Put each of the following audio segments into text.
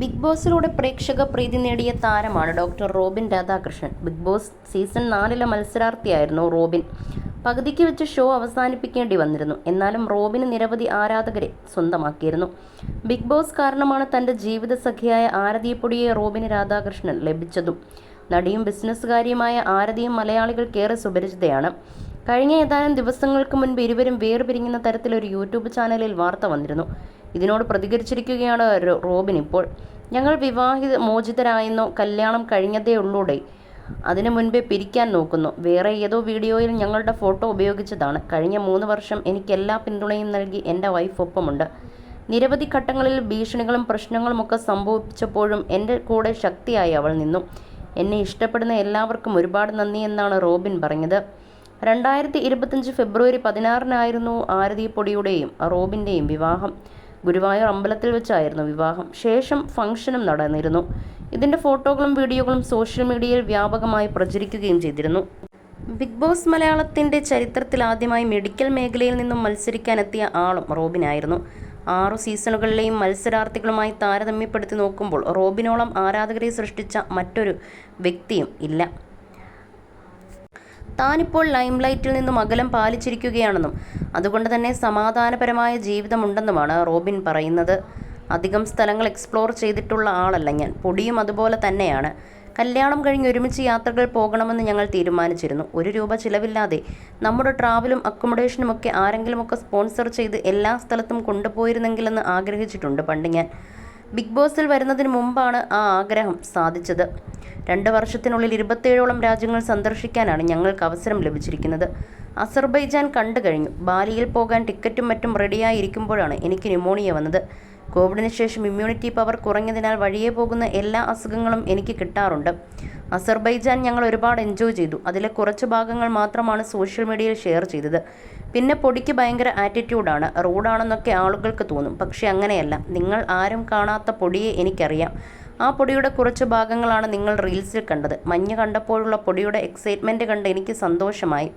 Big ബോസിലൂടെ പ്രേക്ഷക പ്രീതി നേടിയ താരമാണ് doctor Robin Radhakrishnan. Bigg Boss season നാലിലെ മത്സരാർത്ഥിയായിരുന്നു റോബിൻ. പകുതിക്ക് വെച്ച് ഷോ അവസാനിപ്പിക്കേണ്ടി വന്നിരുന്നു. എന്നാലും റോബിന് നിരവധി ആരാധകരെ സ്വന്തമാക്കിയിരുന്നു. ബിഗ് ബോസ് കാരണമാണ് തന്റെ ജീവിത സഖിയായ ആരതിയെപ്പൊടിയെ റോബിന് രാധാകൃഷ്ണൻ ലഭിച്ചതും. നടിയും ബിസിനസ്സുകാരിയുമായ ആരതിയും മലയാളികൾക്കേറെ സുപരിചിതയാണ്. കഴിഞ്ഞ ഏതാനും ദിവസങ്ങൾക്ക് മുൻപ് ഇരുവരും വേർപിരിങ്ങുന്ന തരത്തിലൊരു യൂട്യൂബ് ചാനലിൽ വാർത്ത വന്നിരുന്നു. ഇതിനോട് പ്രതികരിച്ചിരിക്കുകയാണ് റോബിൻ. ഇപ്പോൾ ഞങ്ങൾ വിവാഹിത മോചിതരായെന്നോ കല്യാണം കഴിഞ്ഞതേ ഉള്ളൂടെ. അതിനു മുൻപേ പിരിക്കാൻ നോക്കുന്നു. വേറെ ഏതോ വീഡിയോയിൽ ഞങ്ങളുടെ ഫോട്ടോ ഉപയോഗിച്ചതാണ്. കഴിഞ്ഞ മൂന്ന് വർഷം എനിക്ക് എല്ലാ പിന്തുണയും നൽകി എന്റെ വൈഫ് ഒപ്പമുണ്ട്. നിരവധി ഘട്ടങ്ങളിൽ ഭീഷണികളും പ്രശ്നങ്ങളുമൊക്കെ സംഭവിച്ചപ്പോഴും എന്റെ കൂടെ ശക്തിയായി അവൾ നിന്നു. എന്നെ ഇഷ്ടപ്പെടുന്ന എല്ലാവർക്കും ഒരുപാട് നന്ദി എന്നാണ് റോബിൻ പറഞ്ഞത്. രണ്ടായിരത്തി ഇരുപത്തഞ്ച് ഫെബ്രുവരി പതിനാറിനായിരുന്നു ആരതി പൊടിയുടെയും റോബിന്റെയും വിവാഹം. ഗുരുവായൂർ അമ്പലത്തിൽ വെച്ചായിരുന്നു വിവാഹം. ശേഷം ഫംഗ്ഷനും നടന്നിരുന്നു. ഇതിന്റെ ഫോട്ടോകളും വീഡിയോകളും സോഷ്യൽ മീഡിയയിൽ വ്യാപകമായി പ്രചരിക്കുകയും ചെയ്തിരുന്നു. ബിഗ് ബോസ് മലയാളത്തിന്റെ ചരിത്രത്തിൽ ആദ്യമായി മെഡിക്കൽ മേഖലയിൽ നിന്നും മത്സരിക്കാനെത്തിയ ആളും റോബിനായിരുന്നു ആറു സീസണുകളിലെയും മത്സരാർത്ഥികളുമായി താരതമ്യപ്പെടുത്തി നോക്കുമ്പോൾ റോബിനോളം ആരാധകരെ സൃഷ്ടിച്ച മറ്റൊരു വ്യക്തിയും ഇല്ല. താനിപ്പോൾ ലൈംലൈറ്റിൽ നിന്നും അകലം പാലിച്ചിരിക്കുകയാണെന്നും അതുകൊണ്ട് തന്നെ സമാധാനപരമായ ജീവിതമുണ്ടെന്നുമാണ് റോബിൻ പറയുന്നത്. അധികം സ്ഥലങ്ങൾ എക്സ്പ്ലോർ ചെയ്തിട്ടുള്ള ആളല്ല ഞാൻ. പൊടിയും അതുപോലെ തന്നെയാണ്. കല്യാണം കഴിഞ്ഞ് ഒരുമിച്ച് യാത്രകൾ പോകണമെന്ന് ഞങ്ങൾ തീരുമാനിച്ചിരുന്നു. ഒരു രൂപ ചിലവില്ലാതെ നമ്മുടെ ട്രാവലും അക്കോമഡേഷനും അക്കോമഡേഷനുമൊക്കെ ആരെങ്കിലുമൊക്കെ സ്പോൺസർ ചെയ്ത് എല്ലാ സ്ഥലത്തും കൊണ്ടുപോയിരുന്നെങ്കിലെന്ന് ആഗ്രഹിച്ചിട്ടുണ്ട് പണ്ട് ഞാൻ. ബിഗ് ബോസിൽ വരുന്നതിന് മുമ്പാണ് ആ ആഗ്രഹം സാധിച്ചത്. രണ്ട് വർഷത്തിനുള്ളിൽ ഇരുപത്തേഴോളം രാജ്യങ്ങൾ സന്ദർശിക്കാനാണ് ഞങ്ങൾക്ക് അവസരം ലഭിച്ചിരിക്കുന്നത്. അസർബൈജാൻ കണ്ടു കഴിഞ്ഞു. ബാലിയിൽ പോകാൻ ടിക്കറ്റും മറ്റും റെഡിയായിരിക്കുമ്പോഴാണ് എനിക്ക് ന്യൂമോണിയ വന്നത്. കോവിഡിന് ശേഷം ഇമ്മ്യൂണിറ്റി പവർ കുറഞ്ഞതിനാൽ വഴിയെ പോകുന്ന എല്ലാ അസുഖങ്ങളും എനിക്ക് കിട്ടാറുണ്ട്. അസർബൈജാൻ ഞങ്ങൾ ഒരുപാട് എൻജോയ് ചെയ്തു. അതിലെ കുറച്ച് ഭാഗങ്ങൾ മാത്രമാണ് സോഷ്യൽ മീഡിയയിൽ ഷെയർ ചെയ്തത്. പിന്നെ പൊടിക്ക് ഭയങ്കര ആറ്റിറ്റ്യൂഡാണ്. റോഡാണെന്നൊക്കെ ആളുകൾക്ക് തോന്നും. പക്ഷെ അങ്ങനെയല്ല. നിങ്ങൾ ആരും കാണാത്ത പൊടിയെ എനിക്കറിയാം. ആ പൊടിയുടെ കുറച്ച് ഭാഗങ്ങളാണ് നിങ്ങൾ റീൽസിൽ കണ്ടത്. മഞ്ഞ് കണ്ടപ്പോഴുള്ള പൊടിയുടെ എക്സൈറ്റ്മെന്റ് കണ്ട് എനിക്ക് സന്തോഷമായി.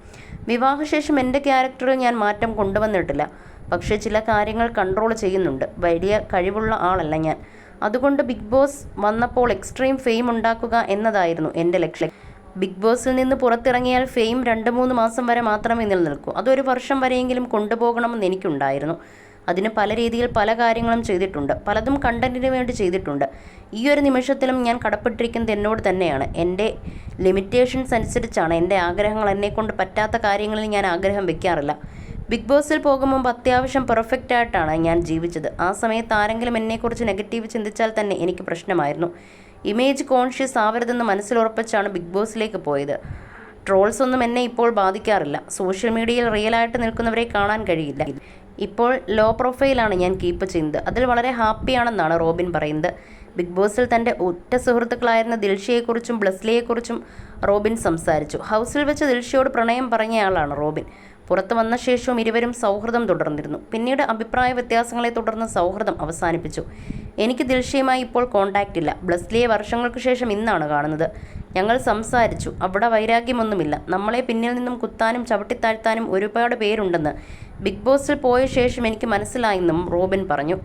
വിവാഹശേഷം എന്റെ ക്യാരക്ടറിൽ ഞാൻ മാറ്റം കൊണ്ടുവന്നിട്ടില്ല. പക്ഷേ ചില കാര്യങ്ങൾ കൺട്രോൾ ചെയ്യുന്നുണ്ട്. വലിയ കഴിവുള്ള ആളല്ല ഞാൻ. അതുകൊണ്ട് ബിഗ് ബോസ് വന്നപ്പോൾ എക്സ്ട്രീം ഫെയിം ഉണ്ടാക്കുക എന്നതായിരുന്നു എന്റെ ലക്ഷ്യം. ബിഗ് ബോസിൽ നിന്ന് പുറത്തിറങ്ങിയാൽ ഫെയിം രണ്ട് മൂന്ന് മാസം വരെ മാത്രമേ നിലനിൽക്കൂ. അതൊരു വർഷം വരെയെങ്കിലും കൊണ്ടുപോകണമെന്ന് എനിക്കുണ്ടായിരുന്നു. അതിന് പല രീതിയിൽ പല കാര്യങ്ങളും ചെയ്തിട്ടുണ്ട്. പലതും കണ്ടന്റിന് വേണ്ടി ചെയ്തിട്ടുണ്ട്. ഈ ഒരു നിമിഷത്തിലും ഞാൻ കടപ്പെട്ടിരിക്കുന്നത് എന്നോട് തന്നെയാണ്. എന്റെ ലിമിറ്റേഷൻസ് അനുസരിച്ചാണ്. എന്റെ ആഗ്രഹങ്ങൾ എന്നെക്കൊണ്ട് പറ്റാത്ത കാര്യങ്ങളിൽ ഞാൻ ആഗ്രഹം വെക്കാറില്ല. ബിഗ് ബോസിൽ പോകുമ്പോൾ അത്യാവശ്യം പെർഫെക്റ്റ് ആയിട്ടാണ് ഞാൻ ജീവിച്ചത്. ആ സമയത്ത് ആരെങ്കിലും എന്നെക്കുറിച്ച് നെഗറ്റീവ് ചിന്തിച്ചാൽ തന്നെ എനിക്ക് പ്രശ്നമായിരുന്നു. ഇമേജ് കോൺഷ്യസ് ആവരുതെന്ന് മനസ്സിലുറപ്പിച്ചാണ് ബിഗ് ബോസിലേക്ക് പോയത്. ട്രോൾസ് ഒന്നും എന്നെ ഇപ്പോൾ ബാധിക്കാറില്ല. സോഷ്യൽ മീഡിയയിൽ റിയലായിട്ട് നിൽക്കുന്നവരെ കാണാൻ കഴിയില്ല. ഇപ്പോൾ ലോ പ്രൊഫൈലാണ് ഞാൻ കീപ്പ് ചെയ്യുന്നത്. അതിൽ വളരെ ഹാപ്പിയാണെന്നാണ് റോബിൻ പറയുന്നത്. ബിഗ് ബോസിൽ തന്റെ ഒറ്റ സുഹൃത്തുക്കളായിരുന്ന ദിൽഷയെക്കുറിച്ചും ബ്ലസ്ലിയെക്കുറിച്ചും റോബിൻ സംസാരിച്ചു. ഹൗസിൽ വെച്ച് ദിൽഷയോട് പ്രണയം പറഞ്ഞയാളാണ് റോബിൻ. പുറത്തു വന്ന ശേഷവും ഇരുവരും സൗഹൃദം തുടർന്നിരുന്നു. പിന്നീട് അഭിപ്രായ വ്യത്യാസങ്ങളെ തുടർന്ന് സൗഹൃദം അവസാനിപ്പിച്ചു. എനിക്ക് ദിൽഷയുമായി ഇപ്പോൾ കോണ്ടാക്റ്റ് ഇല്ല. ബ്ലസ്ലിയെ വർഷങ്ങൾക്ക് ശേഷം ഇന്നാണ് കാണുന്നത്. ഞങ്ങൾ സംസാരിച്ചു. അവിടെ വൈരാഗ്യമൊന്നുമില്ല. നമ്മളെ പിന്നിൽ നിന്നും കുത്താനും ചവിട്ടിത്താഴ്ത്താനും ഒരുപാട് പേരുണ്ടെന്ന് ബിഗ് ബോസിൽ പോയ ശേഷം എനിക്ക് മനസ്സിലായെന്നും റോബിൻ പറഞ്ഞു.